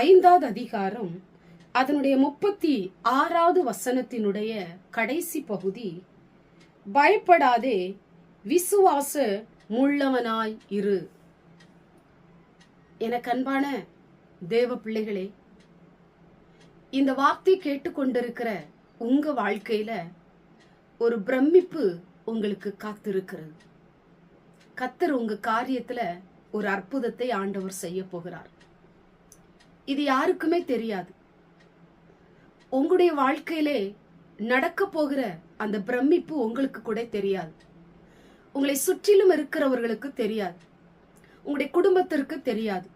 ஐந்தாவது அதிகாரம் அதனுடைய முப்பத்தி ஆறாவது வசனத்தினுடைய கடைசி பகுதி. பயப்படாதே விசுவாச முள்ளவனாய் இரு. எனக்கு அன்பான தேவ பிள்ளைகளே இந்த வார்த்தை கேட்டுக்கொண்டிருக்கிற உங்க வாழ்க்கையில ஒரு பிரமிப்பு உங்களுக்கு காத்திருக்கிறது. கத்தர் உங்க காரியத்துல ஒரு அற்புதத்தை ஆண்டவர் செய்ய போகிறார். இது யாருக்குமே தெரியாது. உங்களுடைய வாழ்க்கையிலே நடக்க போகிற அந்த பிரமிப்பு உங்களுக்கு கூட தெரியாது. உங்களை சுற்றிலும் இருக்கிறவர்களுக்கு தெரியாது. உங்களுடைய குடும்பத்திற்கு தெரியாது.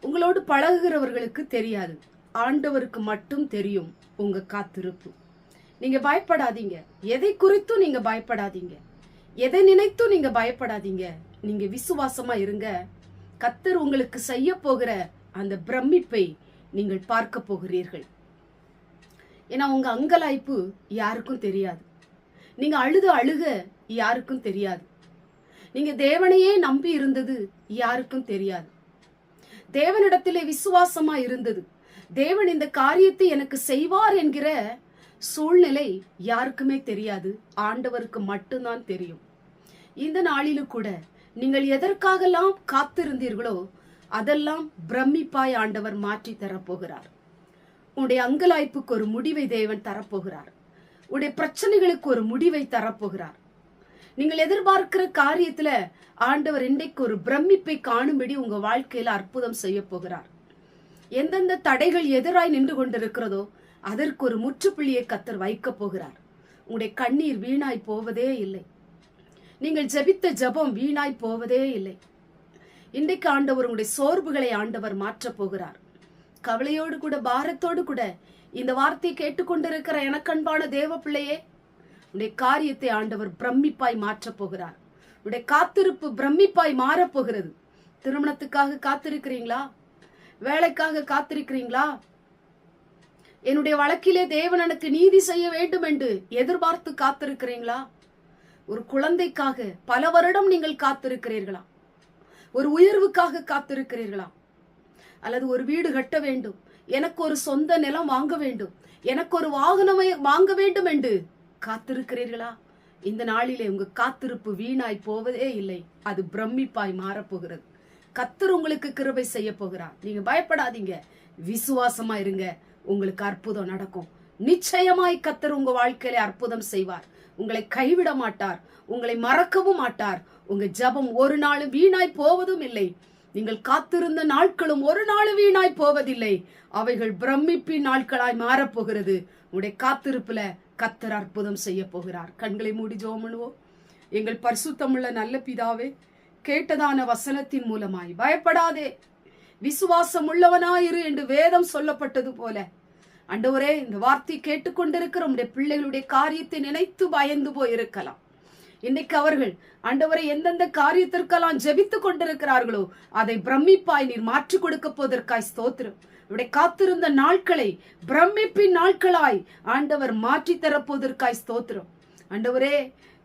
உங்களோடு பழகுகிறவர்களுக்கு தெரியாது. ஆண்டவருக்கு மட்டும் தெரியும் உங்க காத்திருப்பு. நீங்க பயப்படாதீங்க. எதை குறித்தும் நீங்க பயப்படாதீங்க. எதை நினைத்தும் நீங்க பயப்படாதீங்க. நீங்க விசுவாசமா இருங்க. கத்தர் உங்களுக்கு செய்ய போகிற அந்த பிரமிப்பை நீங்கள் பார்க்க போகிறீர்கள். ஏன்னா உங்க அங்கலாய்ப்பு யாருக்கும் தெரியாது. நீங்க அழுது அழுக யாருக்கும் தெரியாது. நீங்க தேவனையே நம்பி இருந்தது யாருக்கும் தெரியாது. தேவனிடத்திலே விசுவாசமா இருந்தது. தேவன் இந்த காரியத்தை எனக்கு செய்வார் என்கிற சூழ்நிலை யாருக்குமே தெரியாது. ஆண்டவருக்கு மட்டும்தான் தெரியும். இந்த நாளிலும் கூட நீங்கள் எதற்காகலாம் காத்திருந்தீர்களோ அதெல்லாம் பிரமிப்பாய் ஆண்டவர் மாற்றி தரப்போகிறார். உன்னுடைய அங்கலாய்ப்புக்கு ஒரு முடிவை தேவன் தரப்போகிறார். உடைய பிரச்சனைகளுக்கு ஒரு முடிவை தரப்போகிறார். நீங்கள் எதிர்பார்க்கிற காரியத்துல ஆண்டவர் இன்றைக்கு ஒரு பிரமிப்பை காணும்படி உங்க வாழ்க்கையில அற்புதம் செய்ய போகிறார். எந்தெந்த தடைகள் எதிராய் நின்று கொண்டிருக்கிறதோ அதற்கு ஒரு முற்றுப்புள்ளியை கத்தர் வைக்க போகிறார். உங்களுடைய கண்ணீர் வீணாய் போவதே இல்லை. நீங்கள் ஜெபித்த ஜெபம் வீணாய் போவதே இல்லை. இன்றைக்கு ஆண்டவர் உங்களுடைய சோர்வுகளை ஆண்டவர் மாற்றப் போகிறார். கவலையோடு கூட பாரத்தோடு கூட இந்த வார்த்தையை கேட்டுக்கொண்டிருக்கிற எனக்கன்பான தேவ பிள்ளையே உடைய காரியத்தை ஆண்டவர் பிரமிப்பாய் மாற்றப் போகிறார். உடைய காத்திருப்பு பிரமிப்பாய் மாறப்போகிறது திருமணத்துக்காக காத்திருக்கிறீங்களா? வேலைக்காக காத்திருக்கிறீங்களா? என்னுடைய வழக்கிலே தேவன் எனக்கு நீதி செய்ய வேண்டும் என்று எதிர்பார்த்து காத்திருக்கிறீங்களா? ஒரு குழந்தைக்காக பல வருடம் நீங்கள் காத்திருக்கிறீர்களா? ஒரு உயர்வுக்காக காத்திருக்கிறீர்களா? அல்லது ஒரு வீடு கட்ட வேண்டும் எனக்கு ஒரு சொந்த நிலம் வாங்க வேண்டும் எனக்கு ஒரு வாகனமே வாங்க வேண்டும் என்று காத்திருக்கிறீர்களா? இந்த நாளிலே உங்க காத்திருப்பு வீணாய் போவதே இல்லை அது பிரமிப்பாய் மாறப்போகிறது. கத்தர் உங்களுக்கு கிருபை செய்ய போகிறார். நீங்க பயப்படாதீங்க விசுவாசமா இருங்க உங்களுக்கு அற்புதம் நடக்கும். நிச்சயமாய் கத்தர் உங்க வாழ்க்கையில அற்புதம் செய்வார். உங்களை கைவிட மாட்டார் உங்களை மறக்கவும் மாட்டார். உங்க ஜபம் ஒரு நாளும் வீணாய் போவதும் இல்லை. நீங்கள் காத்திருந்த நாட்களும் ஒரு நாளும் வீணாய் போவதில்லை. அவைகள் பிரமிப்பின் நாட்களாய் மாறப்போகிறது. உடைய காத்திருப்புல கத்தர் அற்புதம் செய்ய போகிறார். கண்களை மூடி ஜோமனுவோ எங்கள் பரிசுத்தமுள்ள நல்ல பிதாவே கேட்டதான வசனத்தின் மூலமாய் பயப்படாதே. விசுவாசம் உள்ளவனாயிரு என்று வேதம் சொல்லப்பட்டது போல அண்டவரே இந்த வார்த்தை கேட்டுக்கொண்டிருக்கிற உடைய பிள்ளைகளுடைய காரியத்தை நினைத்து பயந்து போயிருக்கலாம். இன்னைக்கு அவர்கள் ஆண்டவரை எந்தெந்த காரியத்திற்கெல்லாம் ஜெபித்துக் கொண்டிருக்கிறார்களோ அதை பிரமிப்பாய் நீர் மாற்றி கொடுக்க போவதற்காய் ஸ்தோத்திரம். இவருடைய காத்திருந்த நாட்களை பிரமிப்பின் நாட்களாய் ஆண்டவர் மாற்றி தரப்போவதற்காய் ஸ்தோத்திரம். ஆண்டவரே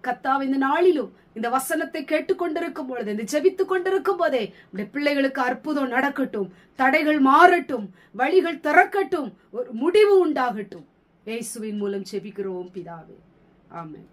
கத்தாவ் இந்த நாளிலும் இந்த வசனத்தை கேட்டுக்கொண்டிருக்கும் பொழுது இந்த ஜெபித்துக் கொண்டிருக்கும் போதே உடைய பிள்ளைகளுக்கு அற்புதம் நடக்கட்டும் தடைகள் மாறட்டும் வழிகள் திறக்கட்டும் ஒரு முடிவு உண்டாகட்டும். இயேசுவின் மூலம் ஜெபிக்கிறோம் பிதாவே. ஆமென்.